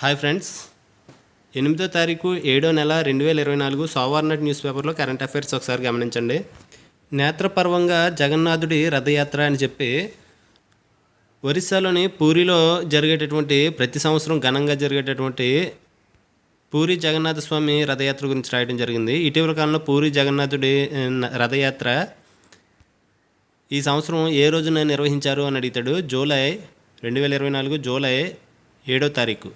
Hi friends. ఎనిమిదో తారీఖు ఏడో నెల రెండు వేల ఇరవై నాలుగు సోమవారం న్యూస్ పేపర్లో కరెంట్ అఫైర్స్ ఒకసారి గమనించండి. నేత్రపర్వంగా జగన్నాథుడి రథయాత్ర అని చెప్పి ఒరిస్సాలోని పూరిలో జరిగేటటువంటి ప్రతి సంవత్సరం ఘనంగా జరిగేటటువంటి పూరి జగన్నాథ స్వామి రథయాత్ర గురించి రాయడం జరిగింది. ఇటీవల కాలంలో పూరి జగన్నాథుడి రథయాత్ర ఈ సంవత్సరం ఏ రోజున నిర్వహించారు అని అడుగుతాడు? జూలై రెండు వేల ఇరవై నాలుగు జూలై ఏడో తారీఖు.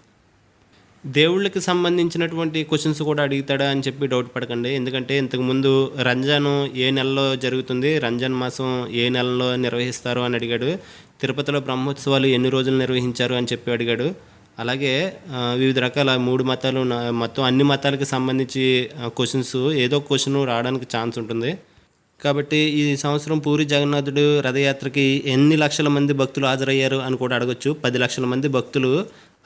దేవుళ్ళకి సంబంధించినటువంటి క్వశ్చన్స్ కూడా అడుగుతాడా అని చెప్పి డౌట్ పడకండి. ఎందుకంటే ఇంతకుముందు రంజాన్ ఏ నెలలో జరుగుతుంది రంజాన్ మాసం ఏ నెలలో నిర్వహిస్తారు అని అడిగాడు. తిరుపతిలో బ్రహ్మోత్సవాలు ఎన్ని రోజులు నిర్వహించారు అని చెప్పి అడిగాడు. అలాగే వివిధ రకాల మూడు మతాలు మొత్తం అన్ని మతాలకు సంబంధించి క్వశ్చన్స్ ఏదో క్వశ్చన్ రావడానికి ఛాన్స్ ఉంటుంది. కాబట్టి ఈ సంవత్సరం పూరి జగన్నాథుడు రథయాత్రకి ఎన్ని లక్షల మంది భక్తులు హాజరయ్యారు అని కూడా అడగొచ్చు. పది లక్షల మంది భక్తులు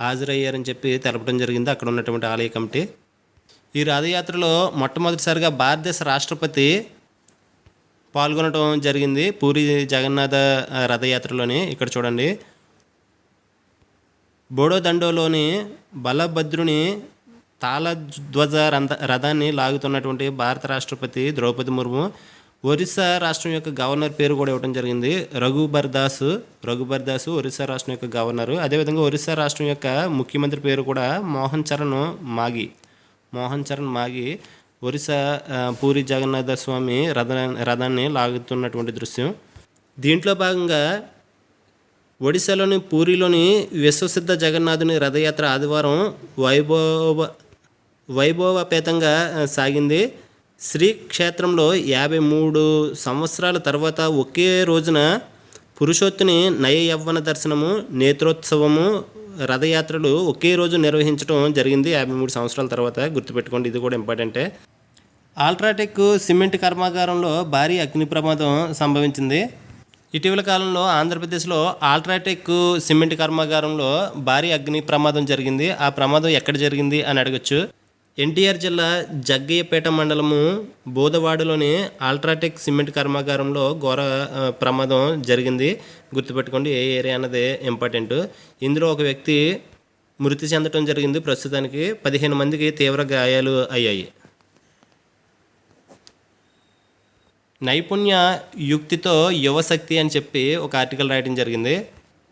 హాజరయ్యారని చెప్పి తెలపడం జరిగింది. అక్కడ ఉన్నటువంటి ఆలయ కమిటీ. ఈ రథయాత్రలో మొట్టమొదటిసారిగా భారతదేశ రాష్ట్రపతి పాల్గొనడం జరిగింది. పూరి జగన్నాథ రథయాత్రలోని ఇక్కడ చూడండి. బోడోదండోలోని బలభద్రుని తాళధ్వజ రథ రథాన్ని లాగుతున్నటువంటి భారత రాష్ట్రపతి ద్రౌపది ముర్ము ఒరిస్సా రాష్ట్రం యొక్క గవర్నర్ పేరు కూడా ఇవ్వడం జరిగింది. రఘుబర్ దాస్ రఘుబర్ దాస్ ఒరిస్సా రాష్ట్రం యొక్క గవర్నర్. అదేవిధంగా ఒరిస్సా రాష్ట్రం యొక్క ముఖ్యమంత్రి పేరు కూడా మోహన్ చరణ్ మాగి. మోహన్ చరణ్ మాగి ఒరిస్సా పూరి జగన్నాథ స్వామి రథ రథాన్ని లాగుతున్నటువంటి దృశ్యం. దీంట్లో భాగంగా ఒడిశాలోని పూరిలోని విశ్వసిద్ధ జగన్నాథుని రథయాత్ర ఆదివారం వైభవ వైభవపేతంగా సాగింది. శ్రీ క్షేత్రంలో యాభై మూడు సంవత్సరాల తర్వాత ఒకే రోజున పురుషోత్తుని నయ యవ్వన దర్శనము నేత్రోత్సవము రథయాత్రలు ఒకే రోజు నిర్వహించడం జరిగింది యాభై మూడు సంవత్సరాల తర్వాత గుర్తుపెట్టుకోండి. ఇది కూడా ఇంపార్టెంటే. ఆల్ట్రాటెక్ సిమెంట్ కర్మాగారంలో భారీ అగ్ని ప్రమాదం సంభవించింది. ఇటీవల కాలంలో ఆంధ్రప్రదేశ్లో ఆల్ట్రాటెక్ సిమెంట్ కర్మాగారంలో భారీ అగ్ని ప్రమాదం జరిగింది. ఆ ప్రమాదం ఎక్కడ జరిగింది అని అడగచ్చు. ఎన్టీఆర్ జిల్లా జగ్గయ్యపేట మండలము బోధవాడలోని ఆల్ట్రాటెక్ సిమెంట్ కర్మాగారంలో ఘోర ప్రమాదం జరిగింది. గుర్తుపెట్టుకోండి ఏ ఏరియా అన్నది ఇంపార్టెంట్. ఇందులో ఒక వ్యక్తి మృతి చెందడం జరిగింది. ప్రస్తుతానికి పదిహేను మందికి తీవ్ర గాయాలు అయ్యాయి. నైపుణ్య యుక్తితో యువశక్తి అని చెప్పి ఒక ఆర్టికల్ రాయడం జరిగింది.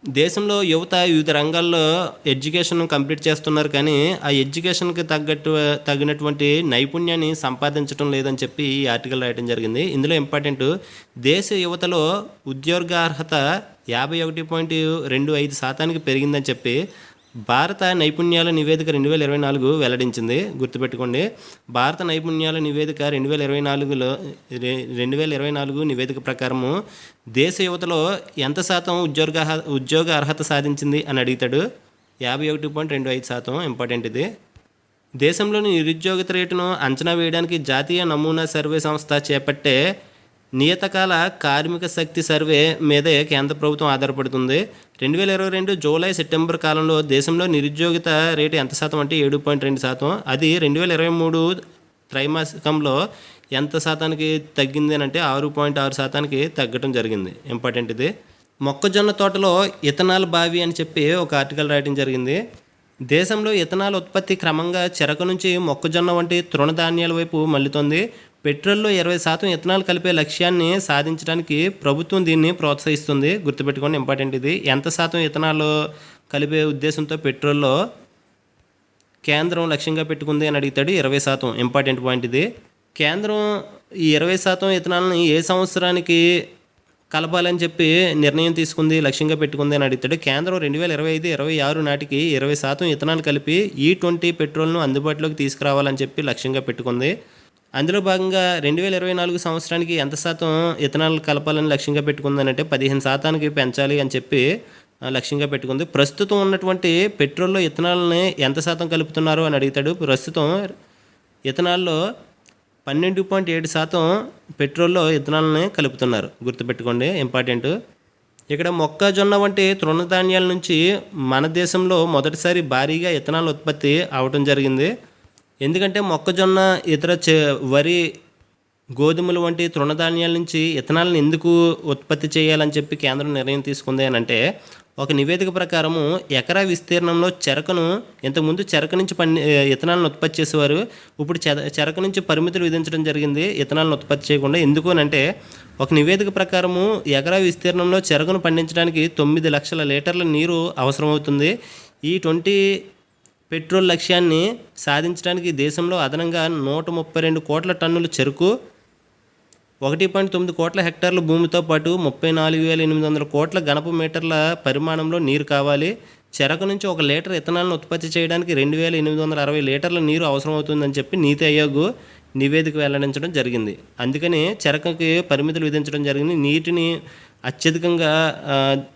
దేశంలో యువత వివిధ రంగాల్లో ఎడ్యుకేషన్ కంప్లీట్ చేస్తున్నారు కానీ ఆ ఎడ్యుకేషన్కి తగ్గట్టు తగినటువంటి నైపుణ్యాన్ని సంపాదించడం లేదని చెప్పి ఈ ఆర్టికల్ రాయడం జరిగింది. ఇందులో ఇంపార్టెంట్ దేశ యువతలో ఉద్యోగార్హత యాభై ఒకటి పాయింట్ రెండు ఐదు శాతానికి పెరిగిందని చెప్పి భారత నైపుణ్యాల నివేదిక రెండు వేల ఇరవై నాలుగు వెల్లడించింది. గుర్తుపెట్టుకోండి భారత నైపుణ్యాల నివేదిక రెండు వేల ఇరవై నాలుగులో రెండు వేల ఇరవై నాలుగు నివేదిక ప్రకారము దేశ యువతలో ఎంత శాతం ఉద్యోగ ఉద్యోగ అర్హత సాధించింది అని అడుగుతాడు. యాభై ఒకటి పాయింట్ రెండు ఐదు శాతం ఇంపార్టెంట్ ఇది. దేశంలోని నిరుద్యోగత రేటును అంచనా వేయడానికి జాతీయ నమూనా సర్వే సంస్థ చేపట్టే నియతకాల కార్మిక శక్తి సర్వే మీదే కేంద్ర ప్రభుత్వం ఆధారపడుతుంది. రెండు వేల ఇరవై రెండు జూలై సెప్టెంబర్ కాలంలో దేశంలో నిరుద్యోగిత రేటు ఎంత శాతం అంటే ఏడు పాయింట్ రెండు శాతం. అది రెండు వేల ఇరవై మూడు త్రైమాసికంలో ఎంత శాతానికి తగ్గింది అని అంటే ఆరు పాయింట్ ఆరు శాతానికి తగ్గడం జరిగింది. ఇంపార్టెంట్ ఇది. మొక్కజొన్న తోటలో ఇథనాల్ బావి అని చెప్పి ఒక ఆర్టికల్ రాయడం జరిగింది. దేశంలో ఇథనాల్ ఉత్పత్తి క్రమంగా చెరకు నుంచి మొక్కజొన్న వంటి తృణధాన్యాల వైపు మళ్ళుతోంది. పెట్రోల్లో ఇరవై శాతం ఇథనాల్ కలిపే లక్ష్యాన్ని సాధించడానికి ప్రభుత్వం దీన్ని ప్రోత్సహిస్తుంది. గుర్తుపెట్టుకోండి ఇంపార్టెంట్ ఇది. ఎంత శాతం ఇథనాల్ కలిపే ఉద్దేశంతో పెట్రోల్లో కేంద్రం లక్ష్యంగా పెట్టుకుంది అని అడుగుతాడు ఇరవై శాతం. ఇంపార్టెంట్ పాయింట్ ఇది. కేంద్రం ఈ ఇరవై శాతం ఇథనాల్ని ఏ సంవత్సరానికి కలపాలని చెప్పి నిర్ణయం తీసుకుంది లక్ష్యంగా పెట్టుకుంది అని అడుగుతాడు కేంద్రం రెండు వేల ఇరవై ఐదు ఇరవై ఆరు నాటికి ఇరవై శాతం ఇథనాల్ కలిపి ఈ ట్వంటీ పెట్రోల్ను అందుబాటులోకి తీసుకురావాలని చెప్పి లక్ష్యంగా పెట్టుకుంది. అందులో భాగంగా రెండు వేల ఇరవై నాలుగు సంవత్సరానికి ఎంత శాతం ఇథనాల్ కలపాలని లక్ష్యంగా పెట్టుకుందని అంటే పదిహేను శాతానికి పెంచాలి అని చెప్పి లక్ష్యంగా పెట్టుకుంది. ప్రస్తుతం ఉన్నటువంటి పెట్రోల్లో ఇథనాల్ని ఎంత శాతం కలుపుతున్నారు అని అడుగుతాడు. ప్రస్తుతం ఇథనాల్లో పన్నెండు పాయింట్ ఏడు శాతం పెట్రోల్లో ఇథనాల్ని కలుపుతున్నారు. గుర్తుపెట్టుకోండి ఇంపార్టెంట్. ఇక్కడ మొక్కజొన్న వంటి తృణధాన్యాల నుంచి మన దేశంలో మొదటిసారి భారీగా ఇథనాల్ ఉత్పత్తి అవడం జరిగింది. ఎందుకంటే మొక్కజొన్న ఇతర చె వరి గోధుమలు వంటి తృణధాన్యాల నుంచి ఇథనాల్ని ఎందుకు ఉత్పత్తి చేయాలని చెప్పి కేంద్రం నిర్ణయం తీసుకుంది అని అంటే ఒక నివేదిక ప్రకారము ఎకరా విస్తీర్ణంలో చెరకను ఇంతకుముందు చెరకు నుంచి పండి ఇథనాలను ఉత్పత్తి చేసేవారు. ఇప్పుడు చెర చెరకు నుంచి పరిమితులు విధించడం జరిగింది ఇథనాలను ఉత్పత్తి చేయకుండా. ఎందుకు అని అంటే ఒక నివేదిక ప్రకారము ఎకరా విస్తీర్ణంలో చెరకును పండించడానికి తొమ్మిది లక్షల లీటర్ల నీరు అవసరమవుతుంది. ఈ ట్వంటీ పెట్రోల్ లక్ష్యాన్ని సాధించడానికి దేశంలో అదనంగా నూట ముప్పై రెండు కోట్ల టన్నుల చెరుకు ఒకటి పాయింట్ తొమ్మిది కోట్ల హెక్టార్ల భూమితో పాటు ముప్పై నాలుగు వేల ఎనిమిది వందల కోట్ల గణపు మీటర్ల పరిమాణంలో నీరు కావాలి. చెరకు నుంచి ఒక లీటర్ ఇథనాల్ను ఉత్పత్తి చేయడానికి రెండు వేల ఎనిమిది వందల అరవై లీటర్ల నీరు అవసరమవుతుందని చెప్పి నీతి ఆయోగ్ నివేదిక వెల్లడించడం జరిగింది. అందుకని చెరకుకి పరిమితులు విధించడం జరిగింది. నీటిని అత్యధికంగా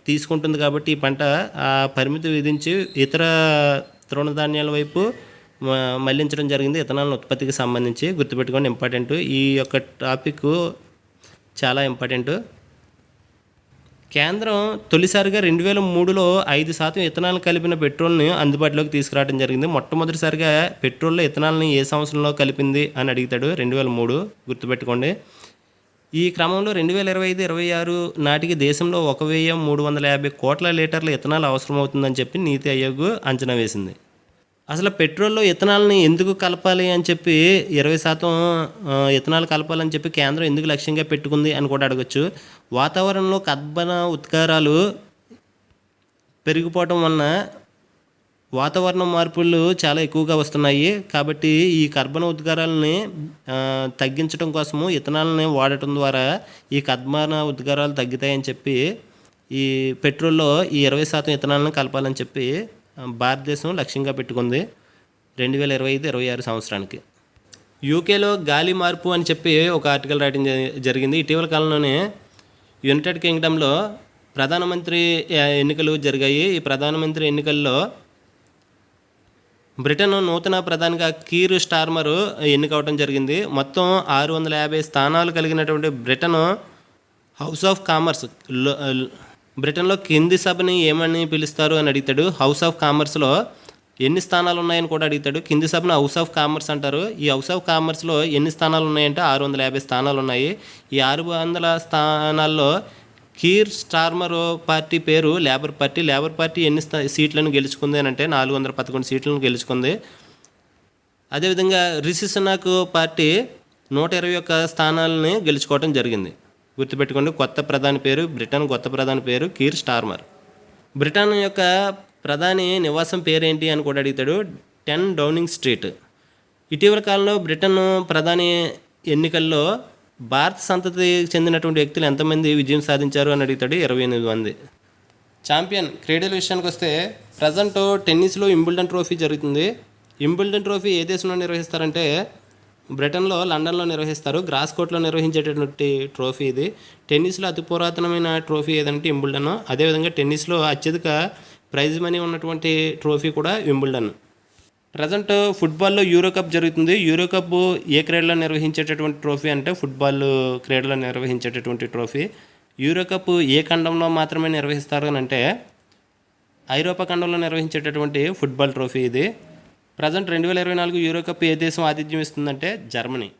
తీసుకుంటుంది కాబట్టి ఈ పంట ఆ పరిమితి విధించి ఇతర తృణధాన్యాల వైపు మ- మళ్ళించడం జరిగింది. ఇథనాల్ ఉత్పత్తికి సంబంధించి గుర్తుపెట్టుకోండి ఇంపార్టెంట్. ఈ యొక్క టాపిక్ చాలా ఇంపార్టెంట్. కేంద్రం తొలిసారిగా రెండు వేల మూడులో ఐదు శాతం ఇథనాల్ కలిపిన పెట్రోల్ని అందుబాటులోకి తీసుకురావడం జరిగింది. మొట్టమొదటిసారిగా పెట్రోల్లో ఇథనాల్ని ఏ సంవత్సరంలో కలిపింది అని అడుగుతాడు. రెండు వేల మూడు గుర్తుపెట్టుకోండి. ఈ క్రమంలో రెండు వేల ఇరవై ఐదు ఇరవై ఆరు నాటికి దేశంలో ఒక వెయ్యి మూడు వందల యాభై కోట్ల లీటర్ల ఇథనాల్ అవసరమవుతుందని చెప్పి నీతి ఆయోగ్ అంచనా వేసింది. అసలు పెట్రోల్లో ఇథనాల్ని ఎందుకు కలపాలి అని చెప్పి ఇరవై శాతం ఇథనాల్ కలపాలని చెప్పి కేంద్రం ఎందుకు లక్ష్యంగా పెట్టుకుంది అని కూడా అడగచ్చు. వాతావరణంలో కర్బన ఉత్కారాలు పెరిగిపోవటం వలన వాతావరణ మార్పులు చాలా ఎక్కువగా వస్తున్నాయి. కాబట్టి ఈ కర్బన ఉద్గారాలని తగ్గించడం కోసము ఇథనాల్ని వాడటం ద్వారా ఈ కర్బన ఉద్గారాలు తగ్గుతాయని చెప్పి ఈ పెట్రోల్లో ఈ ఇరవై శాతం ఇథనాల్ని కలపాలని చెప్పి భారతదేశం లక్ష్యంగా పెట్టుకుంది. రెండు వేల ఇరవై ఐదు ఇరవై ఆరు సంవత్సరానికి. యూకేలో గాలి మార్పు అని చెప్పి ఒక ఆర్టికల్ రాయడం జరిగింది. ఇటీవల కాలంలోనే యునైటెడ్ కింగ్డమ్లో ప్రధానమంత్రి ఎన్నికలు జరిగాయి. ఈ ప్రధానమంత్రి ఎన్నికల్లో బ్రిటన్ నూతన ప్రధానిగా కీర్ స్టార్మర్ ఎన్నికవడం జరిగింది. మొత్తం ఆరు వందల యాభై స్థానాలు కలిగినటువంటి బ్రిటన్ హౌస్ ఆఫ్ కామర్స్ బ్రిటన్లో కింది సభని ఏమని పిలుస్తారు అని అడుగుతాడు. హౌస్ ఆఫ్ కామర్స్లో ఎన్ని స్థానాలు ఉన్నాయని కూడా అడుగుతాడు. కింది సభను హౌస్ ఆఫ్ కామర్స్ అంటారు. ఈ హౌస్ ఆఫ్ కామర్స్లో ఎన్ని స్థానాలు ఉన్నాయంటే ఆరు వందల యాభై స్థానాలు ఉన్నాయి. ఈ ఆరు వందల స్థానాల్లో కీర్ స్టార్మర్ పార్టీ పేరు లేబర్ పార్టీ. లేబర్ పార్టీ ఎన్ని సీట్లను గెలుచుకుంది అని అంటే నాలుగు వందల పదకొండు సీట్లను గెలుచుకుంది. అదేవిధంగా రిషి పార్టీ నూట ఇరవై ఒక్క స్థానాలని గెలుచుకోవడం జరిగింది. గుర్తుపెట్టుకోండి కొత్త ప్రధాని పేరు బ్రిటన్ కొత్త ప్రధాని పేరు కీర్ స్టార్మర్. బ్రిటన్ యొక్క ప్రధాని నివాసం పేరేంటి అని కూడా అడుగుతాడు టెన్ డౌనింగ్ స్ట్రీట్. ఇటీవల కాలంలో బ్రిటన్ ప్రధాని ఎన్నికల్లో భారత సంతతికి చెందినటువంటి వ్యక్తులు ఎంతమంది విజయం సాధించారు అని అడుగుతాడు ఇరవై ఎనిమిది మంది. ఛాంపియన్ క్రీడల విషయానికి వస్తే ప్రజెంట్ టెన్నిస్లో ఇంబుల్డన్ ట్రోఫీ జరుగుతుంది. ఇంబుల్డన్ ట్రోఫీ ఏ దేశంలో నిర్వహిస్తారంటే బ్రిటన్లో లండన్లో నిర్వహిస్తారు. గ్రాస్ కోర్ట్లో నిర్వహించేటటువంటి ట్రోఫీ ఇది. టెన్నిస్లో అతి పురాతనమైన ట్రోఫీ ఏదంటే ఇంబుల్డన్ అదేవిధంగా టెన్నిస్లో అత్యధిక ప్రైజ్ మనీ ఉన్నటువంటి ట్రోఫీ కూడా వింబుల్డన్. ప్రజెంట్ ఫుట్బాల్లో యూరో కప్ జరుగుతుంది. యూరో కప్ ఏ క్రీడలో నిర్వహించేటటువంటి ట్రోఫీ అంటే ఫుట్బాల్ క్రీడలో నిర్వహించేటటువంటి ట్రోఫీ. యూరో కప్ ఏ ఖండంలో మాత్రమే నిర్వహిస్తారు అని అంటే ఐరోపా ఖండంలో నిర్వహించేటటువంటి ఫుట్బాల్ ట్రోఫీ ఇది. ప్రజెంట్ రెండు వేల ఇరవై నాలుగు యూరో కప్ ఏ దేశం ఆతిథ్యం ఇస్తుందంటే జర్మనీ.